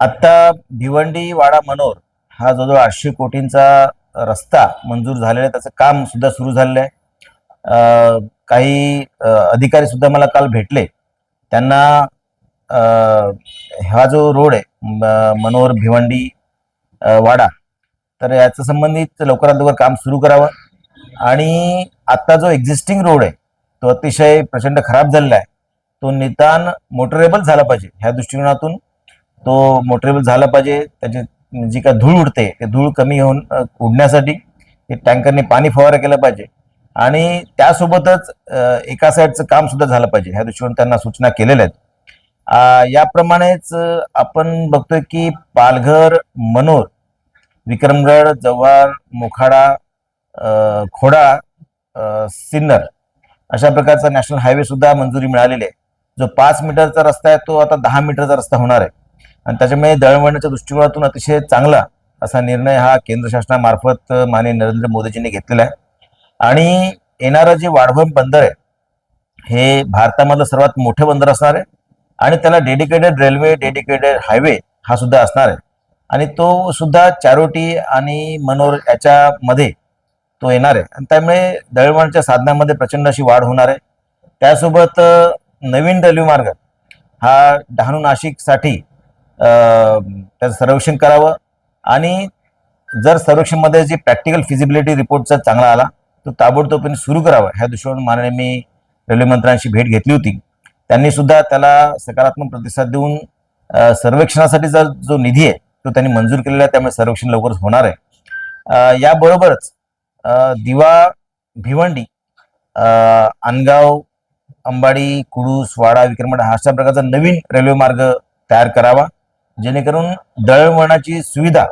आत्ता भिवंडी वाडा मनोर हा जवळजवळ आठशे कोटींचा रस्ता मंजूर झालेला आहे त्याचं काम सुद्धा सुरू झालेलं आहे. काही अधिकारी सुद्धा मला काल भेटले. त्यांना हा जो रोड आहे म- भिवंडी वाडा तर याचं संबंधित लवकरात लवकर काम सुरू करावं. आणि आत्ता जो एक्झिस्टिंग रोड आहे तो अतिशय प्रचंड खराब झालेला आहे. तो निदान मोटरेबल झाला पाहिजे ह्या दृष्टिकोनातून तो मोटरेबल झाला पाहिजे. त्याची जी काय धूळ उडते ते धूळ कमी होऊन उडण्यासाठी ते टँकरने पाणी फवारा केलं पाहिजे. आणि त्यासोबतच एका साईडचं काम सुद्धा झालं पाहिजे. ह्या दृष्टीने त्यांना सूचना केलेल्या आहेत. याप्रमाणेच आपण बघतोय की पालघर मनोर विक्रमगड जव्हार मोखाडा खोडा सिन्नर अशा प्रकारचा नॅशनल हायवे सुद्धा मंजुरी मिळालेली आहे. जो पाच मीटरचा रस्ता आहे तो आता दहा मीटरचा रस्ता होणार आहे. आणि त्याच्यामुळे दळणवळणाच्या दृष्टिकोनातून अतिशय चांगला असा निर्णय हा केंद्र शासनामार्फत माननीय नरेंद्र मोदीजींनी घेतलेला आहे. आणि येणारं जे वाढवण बंदर आहे हे भारतामधलं सर्वात मोठं बंदर असणार आहे आणि त्याला डेडिकेटेड रेल्वे डेडिकेटेड हायवे हा सुद्धा असणार आहे. आणि तो सुद्धा चारोटी आणि मनोर याच्यामध्ये तो येणार आहे. आणि त्यामुळे दळणवळणाच्या साधनामध्ये प्रचंड अशी वाढ होणार आहे. त्यासोबत नवीन रेल्वे मार्ग हा डहाणू नाशिकसाठी त्याचं सर्वेक्षण करावं. आणि जर सर्वेक्षणमध्ये जे प्रॅक्टिकल फिजिबिलिटी रिपोर्टचा चांगला आला तो ताबडतोबीने सुरू करावा. ह्या दृष्टीवर माननीय मी रेल्वे मंत्र्यांशी भेट घेतली होती. त्यांनी सुद्धा त्याला सकारात्मक प्रतिसाद देऊन सर्वेक्षणासाठी जर जो निधी आहे तो त्यांनी मंजूर केलेला आहे त्यामुळे सर्वेक्षण लवकरच होणार आहे. याबरोबरच दिवा भिवंडी अनगाव अंबाडी कुडूस वाडा विक्रमडा हा अशा प्रकारचा नवीन रेल्वे मार्ग तयार करावा. जेणेकरून दळणवळणाची सुविधा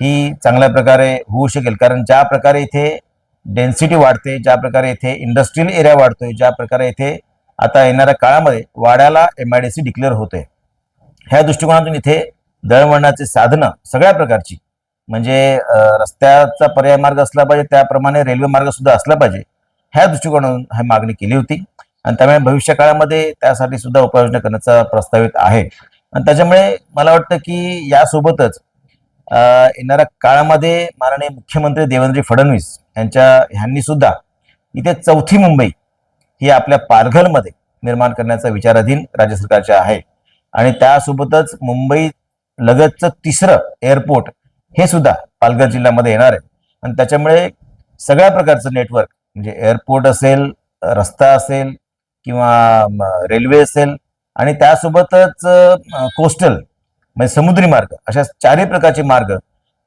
ही चांगल्या प्रकारे होऊ शकेल. कारण ज्या प्रकारे इथे डेन्सिटी वाढते ज्या प्रकारे इथे इंडस्ट्रियल एरिया वाढतोय ज्या प्रकारे इथे आता येणाऱ्या काळामध्ये वाड्याला M I D C declare होते ह्या दृष्टिकोनातून इथे दळणवळणाचे साधनं सगळ्या प्रकारची म्हणजे रस्त्याचा पर्याय मार्ग असला पाहिजे त्याप्रमाणे रेल्वे मार्ग सुद्धा असला पाहिजे ह्या दृष्टिकोनातून ही मागणी केली होती. आणि त्यामुळे भविष्य काळामध्ये त्यासाठी सुद्धा उपाययोजना करण्याचा प्रस्तावित आहे. आणि त्याच्यामुळे मला वाटतं की यासोबतच येणाऱ्या काळामध्ये माननीय मुख्यमंत्री देवेंद्र फडणवीस यांच्या ह्यांनी सुद्धा इथे चौथी मुंबई ही आपल्या पालघरमध्ये निर्माण करण्याचा विचाराधीन राज्य सरकारचे आहे. आणि त्यासोबतच मुंबई लगतचं तिसरं एअरपोर्ट हे सुद्धा पालघर जिल्ह्यामध्ये येणार आहे. आणि त्याच्यामुळे सगळ्या प्रकारचं नेटवर्क म्हणजे एअरपोर्ट असेल रस्ता असेल किंवा रेल्वे असेल आणि त्यासोबतच कोस्टल म्हणजे समुद्री मार्ग अशा चारही प्रकारचे मार्ग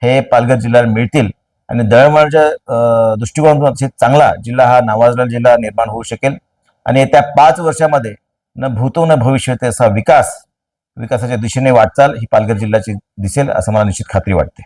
हे पालघर जिल्ह्याला मिळतील. आणि दळणवळणाच्या दृष्टिकोनातून अतिशय चांगला जिल्हा हा नावाजलेला जिल्हा निर्माण होऊ शकेल. आणि येत्या पाच वर्षामध्ये न भूतो न भविष्यते असा विकास विकासाच्या दिशेने वाटचाल ही पालघर जिल्ह्याची दिसेल असं मला निश्चित खात्री वाटते.